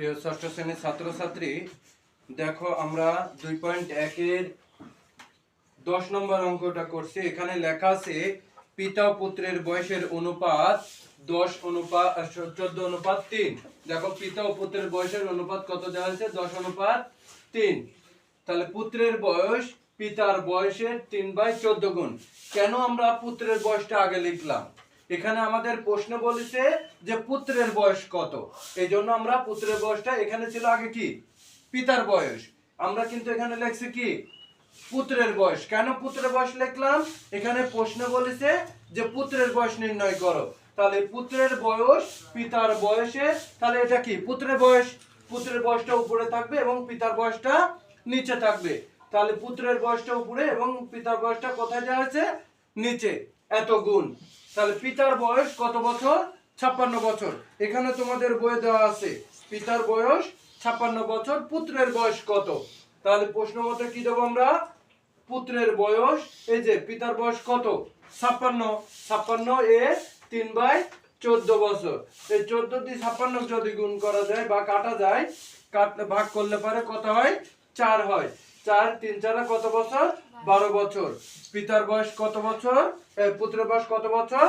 প্রিয় ষষ্ঠ শ্রেণির ছাত্রছাত্রী, দেখো আমরা দুই পয়েন্ট একের দশ নম্বর অঙ্কটা করছি। এখানে লেখা আছে, পিতা পুত্রের বয়সের অনুপাত দশ অনুপাত চোদ্দ অনুপাত তিন। দেখো, পিতা ও পুত্রের বয়সের অনুপাত কত দেওয়া হয়েছে? দশ অনুপাত তিন। তাহলে পুত্রের বয়স পিতার বয়সের তিন বাই চোদ্দ গুণ। কেন আমরা পুত্রের বয়সটা আগে লিখলাম? এখানে আমাদের প্রশ্ন বলেছে যে পুত্রের বয়স কত? এই জন্য আমরা পুত্রের বয়সটা এখানে ছিল আগে কি? পিতার বয়স। আমরা কিন্তু এখানে লিখছি কি? পুত্রের বয়স। কেন পুত্রের বয়স লিখলাম? এখানে প্রশ্ন বলেছে যে পুত্রের বয়স নির্ণয় করো। তাহলে পুত্রের বয়স, পিতার বয়সে, তাহলে এটা কি? পুত্রের বয়স। পুত্রের বয়সটা উপরে থাকবে এবং পিতার বয়সটা নিচে থাকবে। তাহলে পুত্রের বয়সটা উপরে এবং পিতার বয়সটা কোথায় আছে নিচে। এত গুণ। তাহলে পিতার বয়স কত বছর? ছাপ্পান্ন বছর। এখানে তোমাদের বইয়ে দেওয়া আছে, পিতার বয়স ছাপ্পান্ন বছর, পুত্রের বয়স কত? তাহলে প্রশ্ন মতে কি দেবো আমরা? পুত্রের বয়স, এই যে পিতার বয়স কত? ছাপ্পান্ন। ছাপ্পান্ন এ তিন বাই চোদ্দ বছর। এই চোদ্দ দিয়ে ছাপ্পান্ন যদি গুণ করা যায় বা কাটা যায়, কাটলে ভাগ করলে পারে কত হয়? চার হয়। চার, তিন, চারে কত বছর? বারো বছর। পিতার বয়স কত বছর? পুত্রের বয়স কত বছর?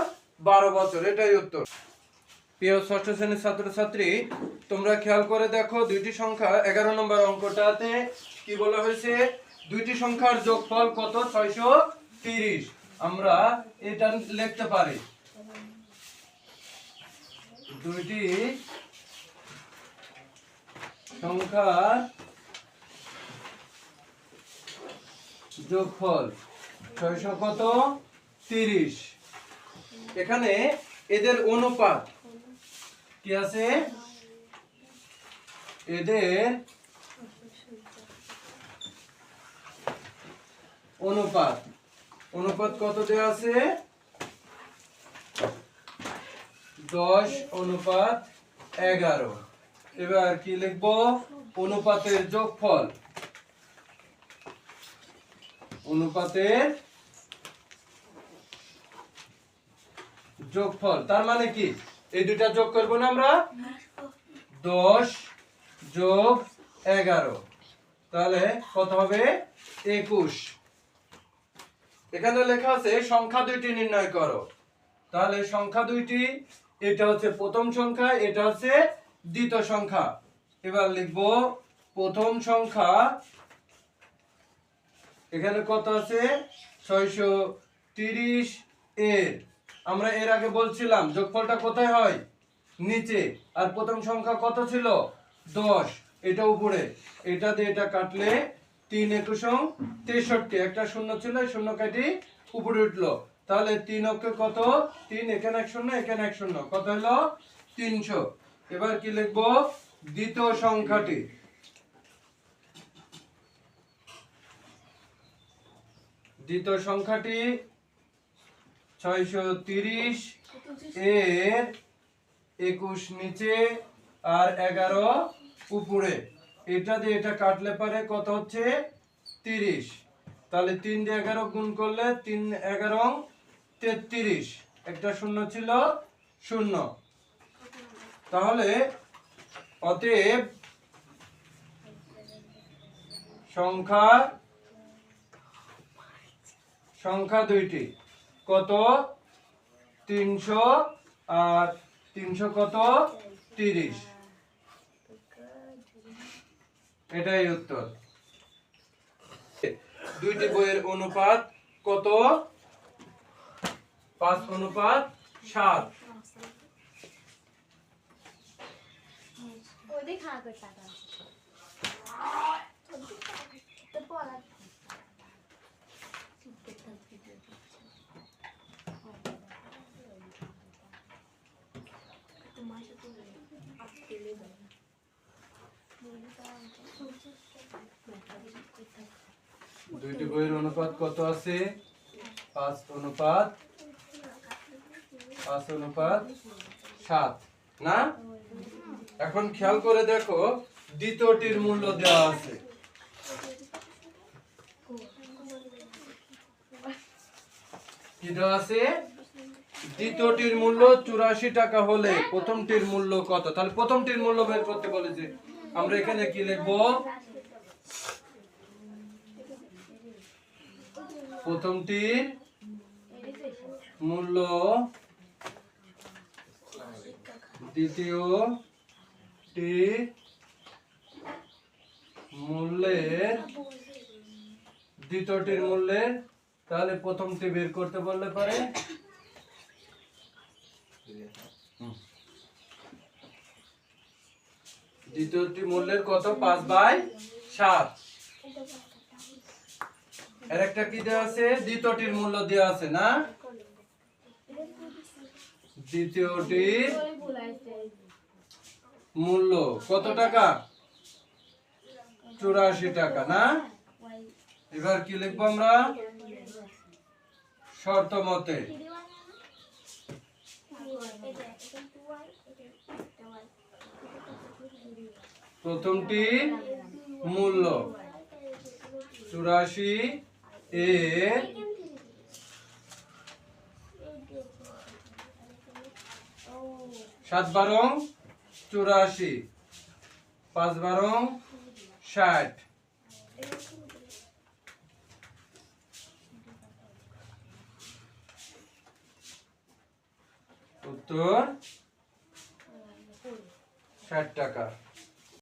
বারো বছর, এটাই উত্তর। প্রিয় ষষ্ঠ শ্রেণির ছাত্রছাত্রী, তোমরা খেয়াল করে দেখো, দুইটি সংখ্যা, এগারো নম্বর অঙ্কটাতে কি বলা হয়েছে? দুইটি সংখ্যার যোগফল কত? ছয়শো তিরিশ। আমরা এটা লিখতে পারি। দুইটি সংখ্যার যোগফল ছয়শো কত? তিরিশ। এখানে এদের অনুপাত কি আছে? এদের অনুপাত। অনুপাত কত দেওয়া আছে? দশ অনুপাত এগারো। এবার কি লিখব? অনুপাতের যোগফল। অনুপাতের যোগফল, তার মানে কি? এই দুইটা যোগ করব না আমরা? দশ যোগ এগারো। তাহলে কত হবে? একুশ। এখানে লেখা আছে সংখ্যা দুইটি নির্ণয় করো। তাহলে সংখ্যা দুইটি, এটা হচ্ছে প্রথম সংখ্যা, এটা হচ্ছে দ্বিতীয় সংখ্যা। এবার লিখব, প্রথম সংখ্যা এখানে কত আছে? ছয়শো তিরিশ এর আমরা এর আগে বলছিলাম, যোগফলটা কোথায় হয়? নিচে। আর প্রথম সংখ্যা কত ছিল? দশ। এটা উপরে। এটা দিয়ে এটা কাটলে তিন একুশ তেষট্টি। একটা শূন্য ছিল শূন্য কাটি উপরে উঠল। তাহলে তিন অক্ষে কত? তিন, এখানে এক শূন্য, এখানে এক শূন্য। কত হলো? তিনশো। এবার কি লিখব? দ্বিতীয় সংখ্যাটি। দ্বিতীয় সংখ্যাটি ছয়শো তিরিশ এর একুশ নিচে আর এগারো উপরে। এটা দিয়ে এটা কাটলে পারে কত হচ্ছে? তিরিশ। তাহলে তিন দিয়ে এগারো গুণ করলে তিন এগারো তেত্রিশ। একটা শূন্য ছিল শূন্য। তাহলে অতএব সংখ্যা সংখ্যা দুইটি। কত? তিনশো আর তিনশো কত? তিরিশ। এটাই উত্তর। দুইটি বইয়ের অনুপাত কত? পাঁচ অনুপাত সাত। খাওয়া করে দুইটি বইয়ের অনুপাত কত আছে? পাঁচ অনুপাত পাঁচ অনুপাত সাত। না? এখন খেয়াল করে দেখো, দ্বিতীয়টির মূল্য দেওয়া আছে। কি দেওয়া আছে? দ্বিতীয়টির মূল্য চুরাশি টাকা হলে প্রথমটির মূল্য কত? তাহলে প্রথমটির মূল্য বের করতে বলেছে আমরা এখানে কি লিখব? প্রথমটির মূল্য দ্বিতীয়টি মূল্যের, দ্বিতীয়টির মূল্যের, তাহলে প্রথমটি বের করতে বললে পারে। দ্বিতীয়টি মূল্যের কত? পাঁচ বাই সাত। এর একটা কি দেওয়া আছে? দ্বিতীয়টির মূল্য দেওয়া আছে না? দ্বিতীয়টির মূল্য কত টাকা? চুরাশি টাকা, না? এবার কি লিখব আমরা? শর্ত মতে। প্রথমটি মূল্য। চুরাশি এর সাত বারং চুরাশি পাঁচ বারং ষাট। উত্তর ষাট টাকা।